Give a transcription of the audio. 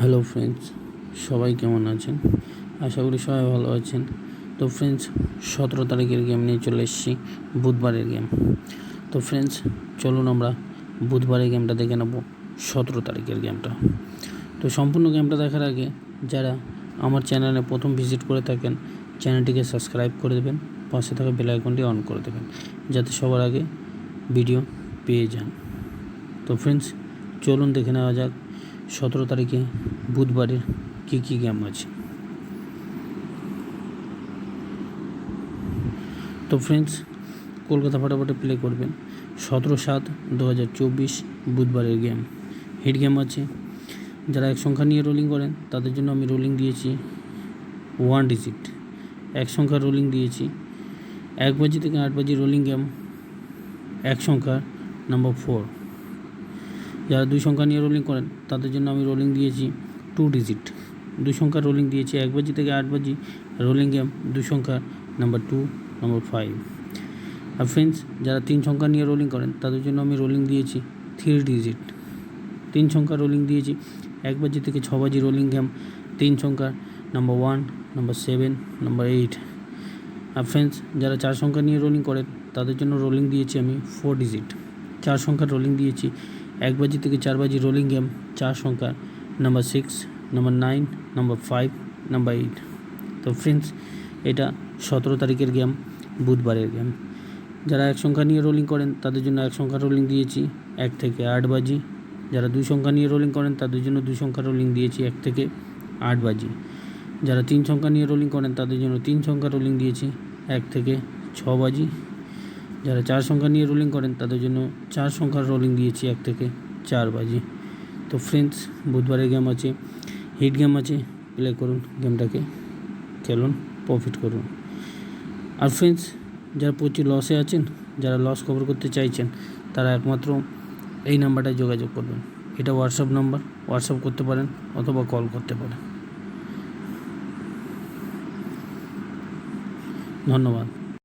Hello friends সবাই কেমন আছেন? আশা করি সবাই ভালো আছেন। তো ফ্রেন্ডস সতেরো তারিখের গেম নিয়ে চলে এসেছি, বুধবারের গেম তো ফ্রেন্ডস চলুন আমরা বুধবারের গেমটা দেখে নেব, সতেরো তারিখের গেমটা তো সম্পূর্ণ গেমটা দেখার আগে, যারা আমার চ্যানেলে প্রথম ভিজিট করে থাকেন চ্যানেলটিকে সাবস্ক্রাইব করে দেবেন, পাশে থাকা বেল আইকনটি অন করে দেবেন, যাতে সবার আগে ভিডিও পেয়ে যান। তো ফ্রেন্ডস চলুন দেখে নেওয়া যাক সতেরো তারিখে বুধবারের কী কী গেম আছে? তো ফ্রেন্ডস কলকাতা ফাটাফাটে প্লে করবেন। সতেরো সাত দু হাজার চব্বিশ বুধবারের গেম হিট গেম আছে। যারা এক সংখ্যা নিয়ে রোলিং করেন, তাদের জন্য আমি রোলিং দিয়েছি ওয়ান ডিজিট এক সংখ্যা রোলিং দিয়েছি। এক বাজি থেকে আট বাজি রোলিং গেম এক সংখ্যা নাম্বার ফোর যারা দুই সংখ্যা নিয়ে রোলিং করেন, তাদের জন্য আমি রোলিং দিয়েছি টু ডিজিট দুই সংখ্যা রোলিং দিয়েছি, এক বাজি থেকে আট বাজি। রোলিং গেম দুই সংখ্যা নাম্বার টু নাম্বার ফাইভ আর ফ্রেন্ডস যারা তিন সংখ্যা নিয়ে রোলিং করেন, তাদের জন্য আমি রোলিং দিয়েছি থ্রি ডিজিট তিন সংখ্যা রোলিং দিয়েছি, এক বাজি থেকে ছ বাজি রোলিং গেম তিন সংখ্যা number one number seven number eight আর ফ্রেন্ডস যারা চার সংখ্যা নিয়ে রোলিং করেন, তাদের জন্য রোলিং দিয়েছি আমি ফোর ডিজিট চার সংখ্যার রোলিং দিয়েছি এক বাজি থেকে চার বাজি রোলিং গেম চার সংখ্যা number six number nine number five number eight তো ফ্রেন্ডস এটা সতেরো তারিখের গেম বুধবারের গেম যারা এক সংখ্যা নিয়ে রোলিং করেন, তাদের জন্য এক সংখ্যা রোলিং দিয়েছি এক থেকে আট বাজি। যারা দুই সংখ্যা নিয়ে রোলিং করেন, তাদের জন্য দুই সংখ্যা রোলিং দিয়েছি এক থেকে আট বাজি। যারা তিন সংখ্যা নিয়ে রোলিং করেন, তাদের জন্য তিন সংখ্যা রোলিং দিয়েছি এক থেকে ছ বাজি। যারা চার সংখ্যা নিয়ে রোলিং করেন, তাদের জন্য চার সংখ্যার রোলিং দিয়েছি, এক থেকে চার বাজি। তো ফ্রেন্ডস বুধবারের গেম আছে হিট গেম আছে প্লে করুন গেমটাকে খেলুন প্রফিট করুন। আর ফ্রেন্ডস যারা প্রচুর লসে আছেন, যারা লস কভার করতে চাইছেন, তারা একমাত্র এই নাম্বারটায় যোগাযোগ করবেন। এটা হোয়াটসঅ্যাপ নাম্বার হোয়াটসঅ্যাপ করতে পারেন অথবা কল করতে পারেন। ধন্যবাদ।